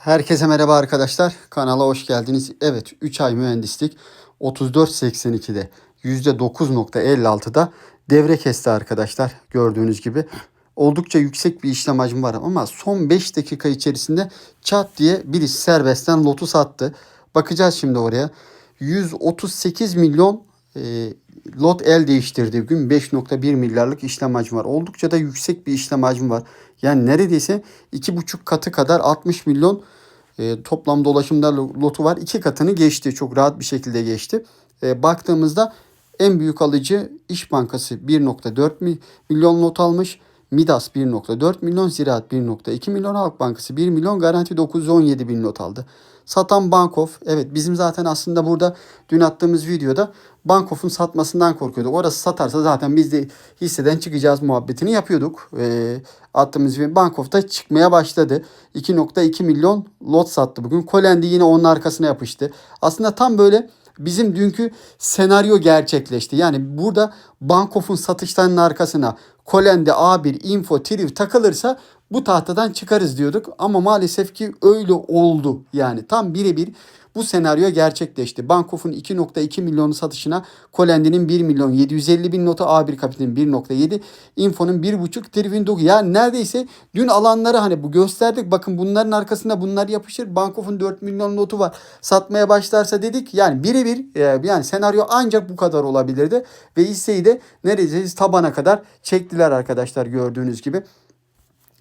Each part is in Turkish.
Herkese merhaba arkadaşlar. Kanala hoş geldiniz. Evet 3 ay mühendislik 34.82'de %9.56'da devre kesti arkadaşlar. Gördüğünüz gibi. Oldukça yüksek bir işlem hacmi var ama son 5 dakika içerisinde çat diye birisi serbestten lotu sattı. Bakacağız şimdi oraya. 138 milyon e, lot el değiştirdi bugün 5.1 milyarlık işlem hacmi var. Oldukça da yüksek bir işlem hacmi var. Yani neredeyse 2,5 katı kadar 60 milyon e, toplam dolaşımda lotu var. İki katını geçti. Çok rahat bir şekilde geçti. E, baktığımızda en büyük alıcı İş Bankası 1.4 milyon lot almış. Midas 1.4 milyon, Ziraat 1.2 milyon, Halk Bankası 1 milyon, Garanti 917 bin not aldı. Satan Bankof, evet bizim zaten aslında burada dün attığımız videoda Bankof'un satmasından korkuyorduk. Orası satarsa zaten biz de hisseden çıkacağız muhabbetini yapıyorduk. E, attığımız video Bankof da çıkmaya başladı. 2.2 milyon lot sattı bugün. Kolendi yine onun arkasına yapıştı. Aslında tam böyle bizim dünkü senaryo gerçekleşti. Yani burada Bankof'un satışlarının arkasına Kolendi, A1, Info, Triv takılırsa bu tahtadan çıkarız diyorduk. Ama maalesef ki öyle oldu. Yani tam birebir bu senaryo gerçekleşti. Bankof'un 2.2 milyonu satışına Kolendi'nin 1 milyon 750 bin notu A1 Kapital'in 1.7 Info'nun 1.5 Trivin 9 yani neredeyse dün alanları hani bu gösterdik bakın bunların arkasında bunlar yapışır. Bankof'un 4 milyon notu var. Satmaya başlarsa dedik yani birebir e, yani senaryo ancak bu kadar olabilirdi ve hisseyi de neredeyse tabana kadar çektiler arkadaşlar gördüğünüz gibi.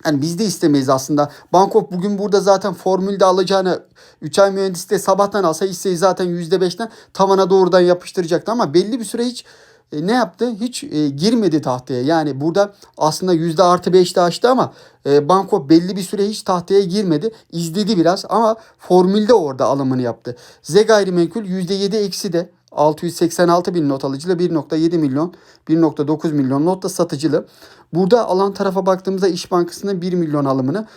Yani biz de istemeyiz aslında. Bankof bugün burada zaten formülde alacağını 3 ay mühendisliği sabahtan alsa hisseyi zaten %5'ten tavana doğrudan yapıştıracaktı ama belli bir süre hiç e, ne yaptı? Hiç e, girmedi tahtaya. Yani burada aslında yüzde artı beşte açtı ama e, Banko belli bir süre hiç tahtaya girmedi. İzledi biraz ama formülde orada alımını yaptı. Z gayrimenkul yüzde yedi eksi de 686 bin not alıcıyla 1.7 milyon 1.9 milyon notla satıcılı. Burada alan tarafa baktığımızda İş Bankası'nın 1 milyon alımını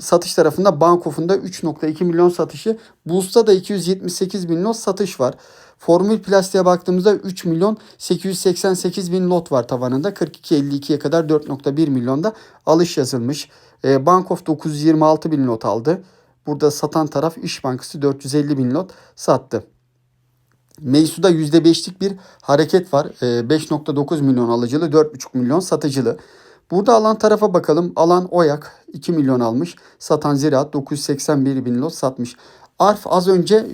satış tarafında Bankof'un da 3.2 milyon satışı. Boost'ta da 278 bin not satış var. Formül plastiğe baktığımızda 3 milyon 888 bin lot var tavanında. 42.52'ye kadar 4.1 milyonda alış yazılmış. E, Bankof 926 bin lot aldı. Burada satan taraf İş Bankası 450 bin lot sattı. Meysu'da %5'lik bir hareket var. 5.9 ee, milyon alıcılı, 4.5 milyon satıcılı. Burada alan tarafa bakalım. Alan Oyak 2 milyon almış. Satan Ziraat 981 bin lot satmış. Arf az önce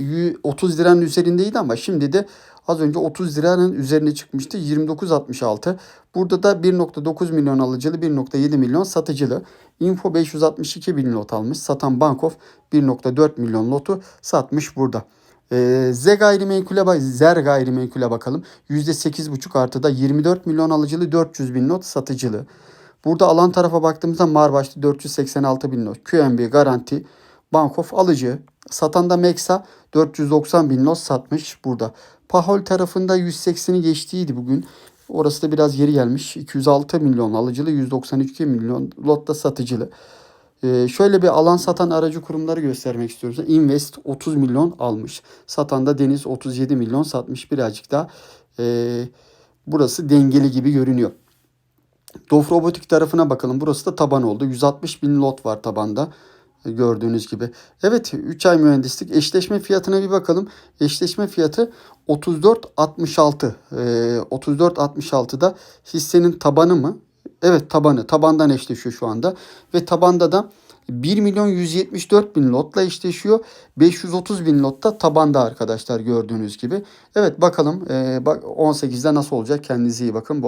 30 liranın üzerindeydi ama şimdi de az önce 30 liranın üzerine çıkmıştı. 29.66. Burada da 1.9 milyon alıcılı 1.7 milyon satıcılı. Info 562 bin lot almış. Satan Bankof 1.4 milyon lotu satmış burada. E, Z gayrimenkule bak, Zer gayrimenkule bakalım. %8,5 artıda 24 milyon alıcılı 400 bin not satıcılı. Burada alan tarafa baktığımızda Marbaş'ta 486 bin not. QNB garanti. Bankof alıcı. Satan da Meksa 490 bin not satmış burada. Pahol tarafında 180'i geçtiydi bugün. Orası da biraz geri gelmiş. 206 milyon alıcılı 192 milyon lotta satıcılı. Ee, şöyle bir alan satan aracı kurumları göstermek istiyoruz. Invest 30 milyon almış. Satan da Deniz 37 milyon satmış birazcık da. E, burası dengeli gibi görünüyor. Dof Robotik tarafına bakalım. Burası da taban oldu. 160 bin lot var tabanda gördüğünüz gibi. Evet 3 ay mühendislik. Eşleşme fiyatına bir bakalım. Eşleşme fiyatı 34.66. Ee, 34.66'da hissenin tabanı mı? Evet tabanı. Tabandan eşleşiyor şu anda. Ve tabanda da 1 milyon 174 bin lotla eşleşiyor. 530 bin lotta tabanda arkadaşlar gördüğünüz gibi. Evet bakalım 18'de nasıl olacak kendinize iyi bakın.